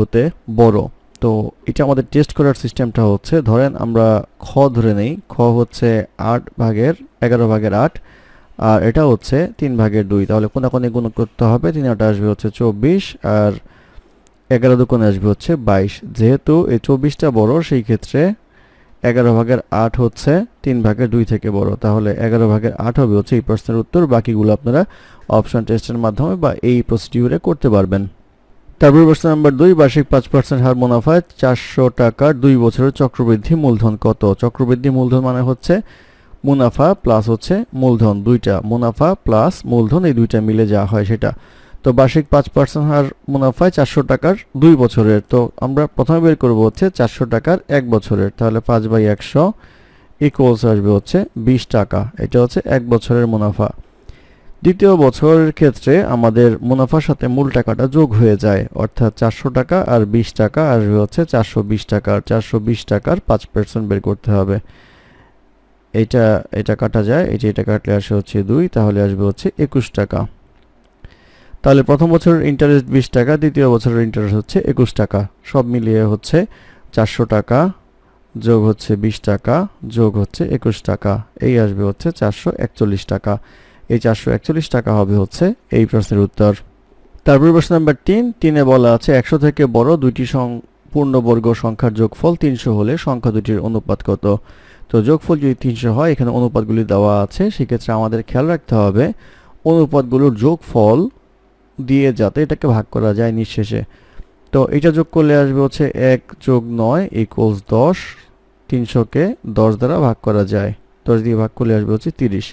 হতে বড়। তো এটা আমাদের টেস্ট করার সিস্টেমটা হচ্ছে, ধরেন আমরা খ ধরে নেই, খ হচ্ছে আট ভাগের এগারো ভাগের আট, আর এটা হচ্ছে তিন ভাগের দুই। তাহলে কোনাকোনি গুণ করতে হবে, তিন আট আসবে হচ্ছে চব্বিশ, আর এগারো দুকোণে আসবে হচ্ছে বাইশ। যেহেতু এই চব্বিশটা বড়, সেই ক্ষেত্রে এগারো ভাগের আট হচ্ছে তিন ভাগের দুই থেকে বড়। তাহলে এগারো ভাগের আট হবে হচ্ছে এই প্রশ্নের উত্তর। বাকিগুলো আপনারা অপশন টেস্টের মাধ্যমে বা এই প্রসিডিউরে করতে পারবেন। তারপর প্রশ্ন নাম্বার দুই, বার্ষিক পাঁচ পার্সেন্ট হার মুনাফায় চারশো টাকার দুই বছরের চক্রবৃদ্ধি মূলধন কত? চক্রবৃদ্ধি মূলধন মানে হচ্ছে মুনাফা প্লাস হচ্ছে মূলধন। দুইটা, মুনাফা প্লাস মূলধন, এই দুইটা মিলে যা হয় সেটা। তো বার্ষিক পাঁচ পার্সেন্ট হার মুনাফায় চারশো টাকার দুই বছরের। তো আমরা প্রথমে বের করব হচ্ছে চারশো টাকার এক বছরের। তাহলে পাঁচ বাই একশো ইকুয়ালস আসবে হচ্ছে বিশ টাকা। এটা হচ্ছে এক বছরের মুনাফা। দ্বিতীয় বছরের ক্ষেত্রে আমাদের মুনাফার সাথে মূল টাকাটা যোগ হয়ে যায়, অর্থাৎ চারশো টাকা আর বিশ টাকা আর হচ্ছে চারশো বিশ টাকার চারশো বিশ টাকার পাঁচ পার্সেন্ট বের করতে হবে। এটা এটা কাটা যায় এটা এটা কাটলে আসে হচ্ছে দুই, তাহলে আসবে হচ্ছে একুশ টাকা। তাহলে প্রথম বছরের ইন্টারেস্ট বিশ টাকা, দ্বিতীয় বছরের ইন্টারেস্ট হচ্ছে একুশ টাকা। সব মিলিয়ে হচ্ছে চারশো টাকা যোগ হচ্ছে বিশ টাকা, যোগ হচ্ছে একুশ টাকা। এই আসবে হচ্ছে চারশো একচল্লিশ টাকা। এই চারশো একচল্লিশ টাকা হবে হচ্ছে এই প্রশ্নের উত্তর। তারপর প্রশ্ন নাম্বার তিন, তিনে বলা আছে, একশো থেকে বড় দুইটি পূর্ণবর্গ সংখ্যার যোগফল তিনশো হলে সংখ্যা দুটির অনুপাত কত? তো যোগফল যদি তিনশো হয়, এখানে অনুপাতগুলি দেওয়া আছে, সেক্ষেত্রে আমাদের খেয়াল রাখতে হবে অনুপাতগুলোর যোগফল দিয়ে যাতে এটাকে ভাগ করা যায় নিঃশেষে। তো এটা যোগ করলে আসবে হচ্ছে এক যোগ নয় ইকুয়ালস দশ, তিনশোকে দশ দ্বারা ভাগ করা যায়। দশ দিয়ে ভাগ করলে আসবে হচ্ছে তিরিশ।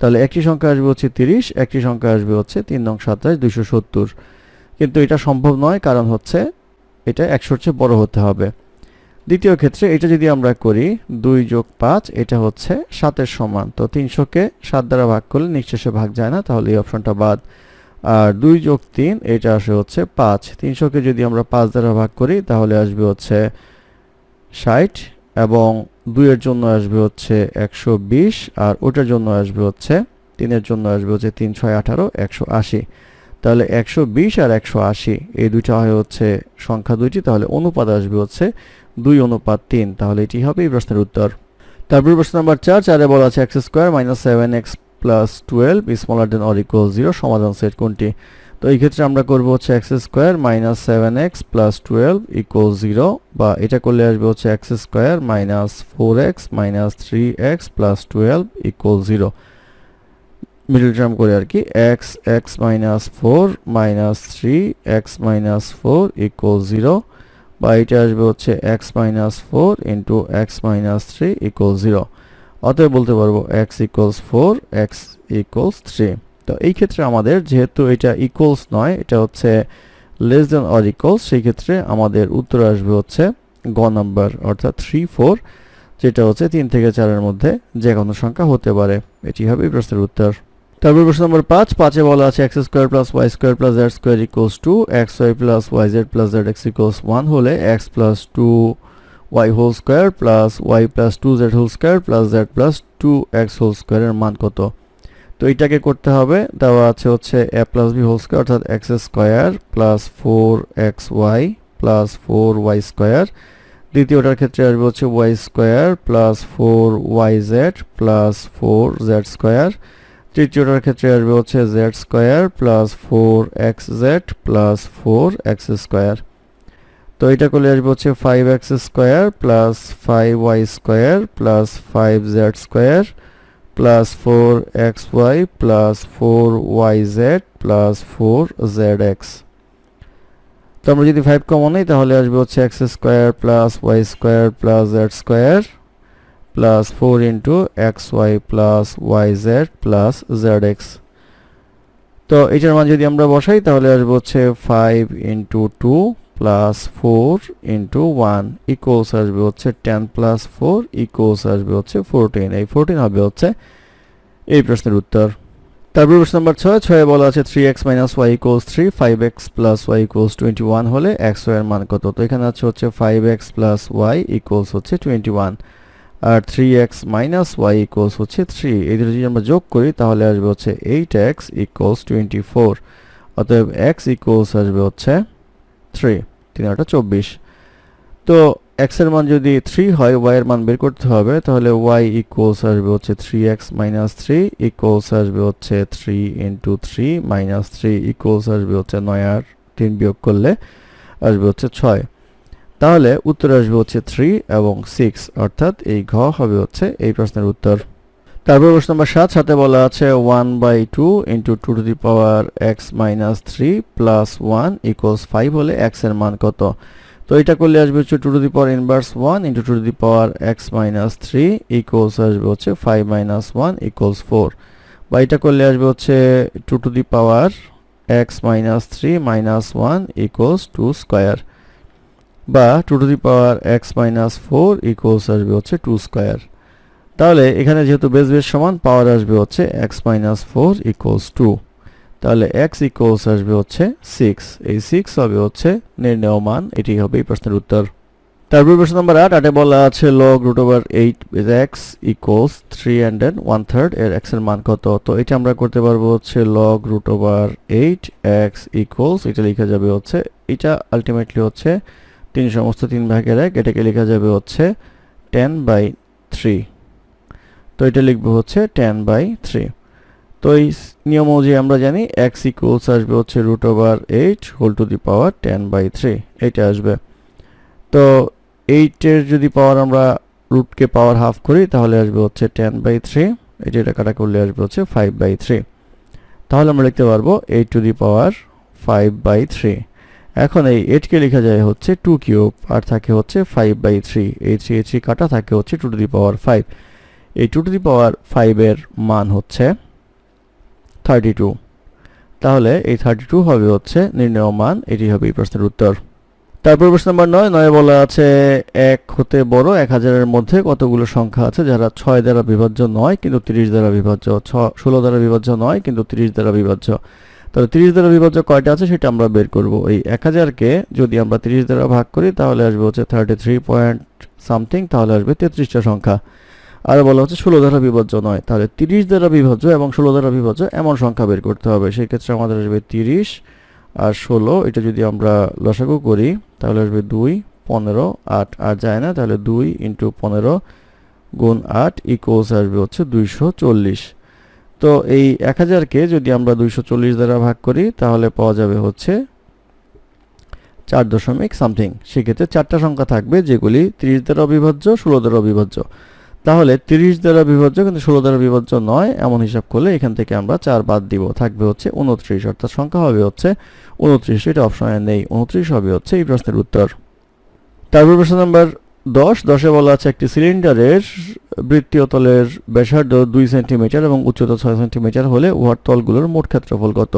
তাহলে একটি সংখ্যা আসবে হচ্ছে তিরিশ, একটি সংখ্যা আসবে হচ্ছে তিন নং সাতাশ, দুইশো সত্তর। কিন্তু এটা সম্ভব নয়, কারণ হচ্ছে এটা একশোর চেয়ে বড় হতে হবে। দ্বিতীয় ক্ষেত্রে এটা যদি আমরা করি, দুই যোগ পাঁচ, এটা হচ্ছে সাতের সমান। তো তিনশোকে সাত দ্বারা ভাগ করলে নিঃশেষে ভাগ যায় না, তাহলে এই অপশনটা বাদ। আর দুই যোগ তিন, এটা আসে হচ্ছে পাঁচ। তিনশোকে যদি আমরা পাঁচ দ্বারা ভাগ করি, তাহলে আসবে হচ্ছে ষাট এবং দুইয়ের জন্য আসবে হচ্ছে একশো বিশ, আর ওটার জন্য আসবে হচ্ছে, তিনের জন্য আসবে হচ্ছে তিন ছয় আঠারো, একশো আশি। তাহলে একশো বিশ আর একশো আশি, এই দুইটা হয় হচ্ছে সংখ্যা দুইটি, তাহলে অনুপাত আসবে হচ্ছে দুই অনুপাত তিন। তাহলে এটি হবে এই প্রশ্নের উত্তর। তারপর প্রশ্ন নাম্বার চার, চারে বলা আছে x square minus seven x plus twelve smaller than or equal zero, সমাধান সেট কোনটি? তো এই ক্ষেত্রে আমরা করব হচ্ছে x square minus seven x plus twelve equal zero বা এটা করলে আসবে হচ্ছে x square minus four x minus three x plus twelve equal zero middle term করে আর কি x x minus four minus three x minus four equal zero বা এটা আসবে হচ্ছে x minus four into x minus three equal zero অতএব বলতে পারব x equals four x equals three তো এই ক্ষেত্রে আমাদের যেহেতু এটা ইকুয়ালস নয়, এটা হচ্ছে লেস দেন অর ইকুয়ালস সেই ক্ষেত্রে আমাদের উত্তর আসবে হচ্ছে গ নাম্বার, অর্থাৎ থ্রি ফোর যেটা হচ্ছে তিন থেকে চারের মধ্যে যে কোনো সংখ্যা হতে পারে। এটি হবে প্রশ্নের উত্তর। তারপর প্রশ্ন নম্বর পাঁচ, পাঁচে বলা আছে x square plus y square plus z square equals two x y plus y z plus z x equals one হলে x plus two y whole square plus y plus two z whole square plus z plus two x whole স্কোয়ারের মান কত? তো এইটাকে করতে হবে। দেওয়া আছে হচ্ছে A plus B whole square অর্থাৎ x square plus four x y plus four y square দ্বিতীয়টার ক্ষেত্রে আসবে হচ্ছে y square plus four y z plus four z square তৃতীয়টার ক্ষেত্রে আসবে হচ্ছে z square plus four x z plus four x square তো এটা করলে আসবে হচ্ছে five x square plus five y square plus five z square plus four x y plus four y z plus four z x তো আমরা যদি five common নিই, তাহলে আসবে হচ্ছে x square plus y square plus z square plus four into x y plus y z plus z x তো এটার মান যদি আমরা বসাই, তাহলে আসবে হচ্ছে five into two plus four into one equals আসবে হচ্ছে টেন প্লাস ফোর ইকুয়ালস আসবে হচ্ছে ফোরটিন এই ফোরটিন হবে হচ্ছে এই প্রশ্নের উত্তর। তারপর প্রশ্ন নাম্বার ছয়, ছয়ে বলা আছে three x minus y equals three five x plus y equals twenty one হলে এক্স ওয়াই এর মান কত? তো এখানে আছে হচ্ছে five x plus y equals হচ্ছে টোয়েন্টি ওয়ান আর three x minus y equals হচ্ছে থ্রি এই দুটো যদি আমরা যোগ করি তাহলে আসবে হচ্ছে eight x equals twenty four অতএব এক্স ইকুয়ালস আসবে হচ্ছে থ্রি তিন আটা চব্বিশ। তো এক্সের মান যদি থ্রি হয় ওয়াই এর মান বের করতে হবে, তাহলে ওয়াই ইকুয়ালস আসবে হচ্ছে three x minus three equals আসবে হচ্ছে three into three minus three equals আসবে হচ্ছে নয় আর তিন বিয়োগ করলে আসবে হচ্ছে ছয়। তাহলে উত্তর আসবে হচ্ছে থ্রি এবং সিক্স অর্থাৎ এই ঘ হবে হচ্ছে এই প্রশ্নের উত্তর। তারপর প্রশ্ন নম্বর সাত, সাথে বলা আছে one by two into two to the power x minus three plus one equals five হলে এক্সের মান কত? তো এটা করলে আসবে হচ্ছে two to the power inverse one into two to the power x minus three equals আসবে হচ্ছে five minus one equals four বা এটা করলে আসবে হচ্ছে two to the power x minus three minus one equals two square বা two to the power x minus four equals আসবে হচ্ছে টু স্কোয়ার তাহলে এখানে যেহেতু বেস বেস সমান পাওয়ার আসবে হচ্ছে x minus four equals two তাহলে এক্স ইকুয়ালস আসবে হচ্ছে সিক্স এই সিক্স হবে হচ্ছে নির্ণয় মান এটি হবে এই প্রশ্নের উত্তর। তারপর প্রশ্ন নম্বর আট, আটে বলা আছে log root over eight with x equals three and then one third এর এক্সের মান কত? তো এটা আমরা করতে পারব হচ্ছে log root over eight x equals এটা লেখা যাবে হচ্ছে, এটা আলটিমেটলি হচ্ছে তিন সমস্ত তিন ভাগের এক, এটাকে লেখা যাবে হচ্ছে টেন বাই থ্রি তো এটা লিখব হচ্ছে টেন বাই থ্রি তো এই নিয়ম অনুযায়ী আমরা জানি এক্স ইকুয়ালস আসবে হচ্ছে root over eight whole to the power ten by three এইটা আসবে। তো এইটের যদি পাওয়ার আমরা রুটকে পাওয়ার হাফ করি, তাহলে আসবে হচ্ছে টেন বাই থ্রি এটা এটা কাটা করলে আসবে হচ্ছে ফাইভ বাই থ্রি তাহলে আমরা লিখতে পারব eight to the power five by three এখন এই এইটকে লেখা যায় হচ্ছে টু কিউব আর থাকে হচ্ছে ফাইভ বাই থ্রি এই থ্রি থ্রি কাটা থাকে হচ্ছে two to the power five এই টু টু দি পাওয়ার ফাইভের মান হচ্ছে থার্টি টু তাহলে এই থার্টি টু হবে হচ্ছে নির্ণয় মান, এটি হবে এই প্রশ্নের উত্তর। তারপর প্রশ্ন নম্বর নয় নয় বলা আছে এক হতে বড় এক হাজারের মধ্যে কতগুলো সংখ্যা আছে যারা ছয় দ্বারা বিভাজ্য নয় কিন্তু তিরিশ দ্বারা বিভাজ্য, ছ, ষোলো দ্বারা বিভাজ্য নয় কিন্তু তিরিশ দ্বারা বিভাজ্য। তাহলে তিরিশ দ্বারা বিভাজ্য কয়টা আছে সেটা আমরা বের করব। এই এক হাজারকে যদি আমরা তিরিশ দ্বারা ভাগ করি তাহলে আসবে হচ্ছে থার্টি থ্রি পয়েন্ট সামথিং তাহলে আসবে তেত্রিশটা সংখ্যা। আর বলা হচ্ছে ষোলো দ্বারা বিভাজ্য নয়। তাহলে তিরিশ দ্বারা বিভাজ্য এবং ষোলো দ্বারা বিভাজ্য এমন সংখ্যা বের করতে হবে। সেই ক্ষেত্রে আমাদের আসবে তিরিশ আর ষোলো, এটা যদি আমরা লসাগু করি, তাহলে আসবে দুই, পনেরো, আট। আর যায় না, তাহলে দুই ইন্টু পনেরো গুণ আট ইকুয়ালস আসবে হচ্ছে দুইশো চল্লিশ। তো এই এক হাজারকে যদি আমরা দুইশো চল্লিশ দ্বারা ভাগ করি, তাহলে পাওয়া যাবে হচ্ছে চার দশমিক সামথিং। সেক্ষেত্রে চারটা সংখ্যা থাকবে, যেগুলি তিরিশ দ্বারা অবিভাজ্য ষোলো দ্বারা অবিভাজ্য তাহলে তিরিশ দ্বারা বিভাজ্য কিন্তু ষোলো দ্বারা বিভাজ্য নয়, এমন হিসাব করলে এখান থেকে আমরা চার বাদ দিব। থাকবে হচ্ছে উনত্রিশ অর্থাৎ সংখ্যা হবে হচ্ছে উনত্রিশ এটা অপশনে নেই। উনত্রিশ হবে হচ্ছে এই প্রশ্নের উত্তর। তারপর প্রশ্ন নাম্বার দশ, দশে বলা আছে একটি সিলিন্ডারের বৃত্তীয় তলের ব্যাসার্ধ দুই সেন্টিমিটার এবং উচ্চতা ছয় সেন্টিমিটার হলে উহার তলগুলোর মোট ক্ষেত্রফল কত?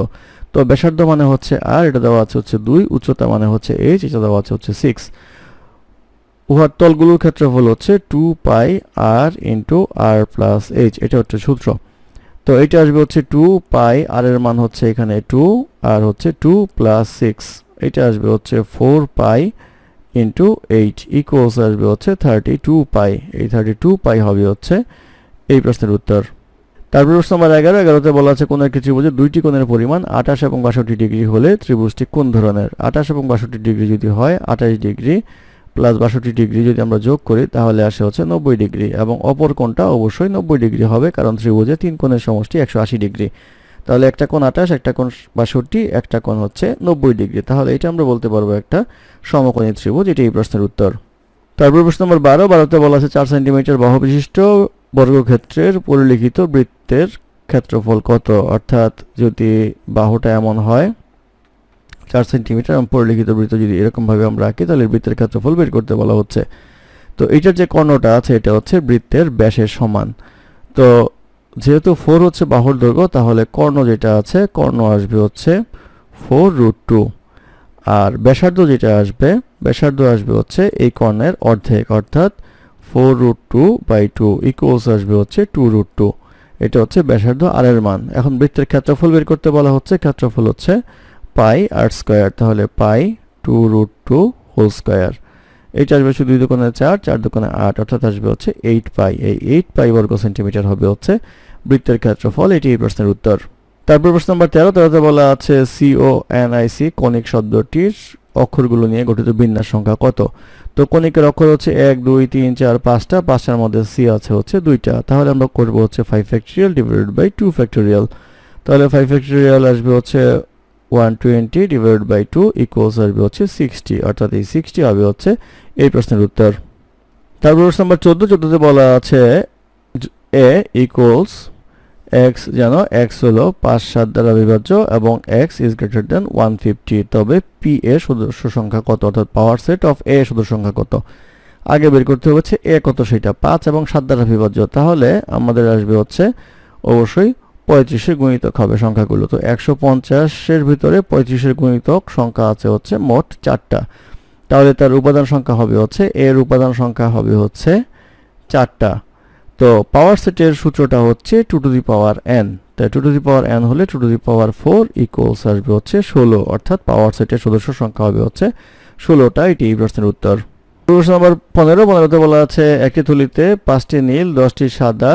তো ব্যাসার্ধ মানে হচ্ছে আর, এটা দেওয়া আছে হচ্ছে দুই, উচ্চতা মানে হচ্ছে এইচ এটা দেওয়া আছে হচ্ছে সিক্স উহার তলগুলোর ক্ষেত্রফল হচ্ছে two pi r into r plus h এটা হচ্ছে সূত্র। তো এটা আসবে হচ্ছে টু পাই আর এর মান হচ্ছে এখানে টু আর হচ্ছে টু প্লাস সিক্স এটা আসবে হচ্ছে four pi into eight equals আসবে হচ্ছে থার্টি টু পাই এই থার্টি টু পাই হবে হচ্ছে এই প্রশ্নের উত্তর। তারপর প্রশ্ন নম্বর এগারো, এগারোতে বলা আছে কোন একটি ত্রিভুজের দুইটি কোণের পরিমাণ আঠাশ এবং বাষট্টি ডিগ্রি হলে ত্রিভুজটি কোন ধরনের? আঠাশ এবং বাষট্টি ডিগ্রি যদি হয়, আঠাশ ডিগ্রি প্লাস বাষট্টি ডিগ্রি যদি আমরা যোগ করি, তাহলে আসে হচ্ছে নব্বই ডিগ্রি এবং অপর কোণটা অবশ্যই নব্বই ডিগ্রি হবে, কারণ ত্রিভুজে তিন কোণের সমষ্টি একশো আশি ডিগ্রি তাহলে একটা কোণ আঠাশ, একটা কোণ বাষট্টি, একটা কোণ হচ্ছে নব্বই ডিগ্রি তাহলে এটা আমরা বলতে পারব একটা সমকোণী ত্রিভুজ এটি এই প্রশ্নের উত্তর। তারপর প্রশ্ন নম্বর বারো, বারোতে বলা আছে চার সেন্টিমিটার বাহু বিশিষ্ট বর্গক্ষেত্রের পরিলিখিত বৃত্তের ক্ষেত্রফল কত? অর্থাৎ যদি বাহুটা এমন হয় চার সেন্টিমিটার পরিলিখিত বৃত্ত যদি এরকমভাবে আমরা আঁকি, তাহলে বৃত্তের ক্ষেত্রফল বের করতে বলা হচ্ছে। তো এইটার যে কর্ণটা আছে, এটা হচ্ছে বৃত্তের ব্যাসের সমান। তো যেহেতু ফোর হচ্ছে বাহুর দৈর্ঘ্য, তাহলে কর্ণ যেটা আছে, কর্ণ আসবে হচ্ছে ফোর রুট টু। আর ব্যাসার্ধ যেটা আসবে, ব্যাসার্ধ আসবে হচ্ছে এই কর্ণের অর্ধেক, অর্থাৎ four root two by two equals আসবে হচ্ছে টু রুট টু। এটা হচ্ছে ব্যাসার্ধ আর এর মান। এখন বৃত্তের ক্ষেত্রফল বের করতে বলা হচ্ছে, ক্ষেত্রফল হচ্ছে পাই আর স্কোয়ার তাহলে pi two root two whole square এইটা আসবে শুধু দুই দোকানে চার চার দোকানে আট, অর্থাৎ আসবে হচ্ছে এইট পাই এই এইট পাই বর্গ সেন্টিমিটার হবে হচ্ছে বৃত্তের ক্ষেত্রফল, এটি এই প্রশ্নের উত্তর। তারপর প্রশ্ন নম্বর তেরো, তেরোতে বলা আছে C O N I C conic শব্দটির অক্ষরগুলো নিয়ে গঠিত বিন্যাস সংখ্যা কত? তো কণিকের অক্ষর হচ্ছে এক, দুই, তিন, চার, পাঁচটা, পাঁচটার মধ্যে সি আছে হচ্ছে দুইটা। তাহলে আমরা করব হচ্ছে five factorial divided by two factorial তাহলে ফাইভ ফ্যাক্টরিয়াল আসবে হচ্ছে one twenty divide by two equals আসবে হচ্ছে সিক্সটি অর্থাৎ এই সিক্সটি হবে হচ্ছে এই প্রশ্নের উত্তর। তারপর প্রশ্ন নাম্বার চোদ্দ, চোদ্দোতে বলা আছে এ ইকুয়ালস এক্স যেন এক্স হলো পাঁচ সাত দ্বারা বিভাজ্য এবং x is greater than one fifty তবে পি এ সদস্য সংখ্যা কত? অর্থাৎ পাওয়ার সেট অফ এ সদস্য সংখ্যা কত? আগে বের করতে হচ্ছে এ কত সেটা, পাঁচ এবং সাত দ্বারা বিভাজ্য। তাহলে আমাদের আসবে হচ্ছে অবশ্যই পঁয়ত্রিশের গুণিতক হবে সংখ্যাগুলো। তো একশো পঞ্চাশের ভিতরে পঁয়ত্রিশের গুণিতক সংখ্যা আছে হচ্ছে মোট চারটা। তাহলে তার উপাদান সংখ্যা হবে হচ্ছে, এর উপাদান সংখ্যা হবে হচ্ছে চারটা। তো পাওয়ার সেটের সূত্রটা হচ্ছে two to the power n তাই two to the power n হলে two to the power four equals আসবে হচ্ছে ষোলো। অর্থাৎ পাওয়ার সেটের সদস্য সংখ্যা হবে হচ্ছে ষোলোটা। এটি এই প্রশ্নের উত্তর। প্রশ্ন নম্বর পনেরো, পনেরোতে বলা আছে, একটি থলিতে পাঁচটি নীল, দশটি সাদা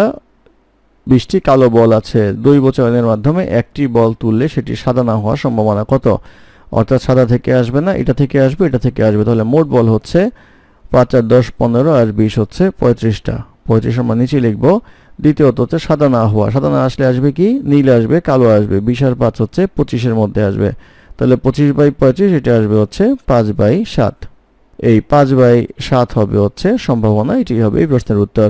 বিশটি কালো বল আছে। দুই বচনের মাধ্যমে একটি বল তুললে সেটি সাদা না হওয়ার সম্ভাবনা কত? অর্থাৎ সাদা থেকে আসবে না, এটা থেকে আসবে, এটা থেকে আসবে। তাহলে মোট বল হচ্ছে পাঁচ আর দশ পনেরো আর বিশ হচ্ছে পঁয়ত্রিশটা। পঁয়ত্রিশ আমরা নিচে লিখব। দ্বিতীয়ত হচ্ছে সাদা না হওয়া। সাদা না আসলে আসবে কি? নীল আসবে, কালো আসবে। বিশ আর পাঁচ হচ্ছে পঁচিশের মধ্যে আসবে। তাহলে পঁচিশ বাই পঁয়ত্রিশ, এটা আসবে হচ্ছে পাঁচ বাই সাত। এই পাঁচ বাই সাত হবে হচ্ছে সম্ভাবনা, এটি হবে এই প্রশ্নের উত্তর।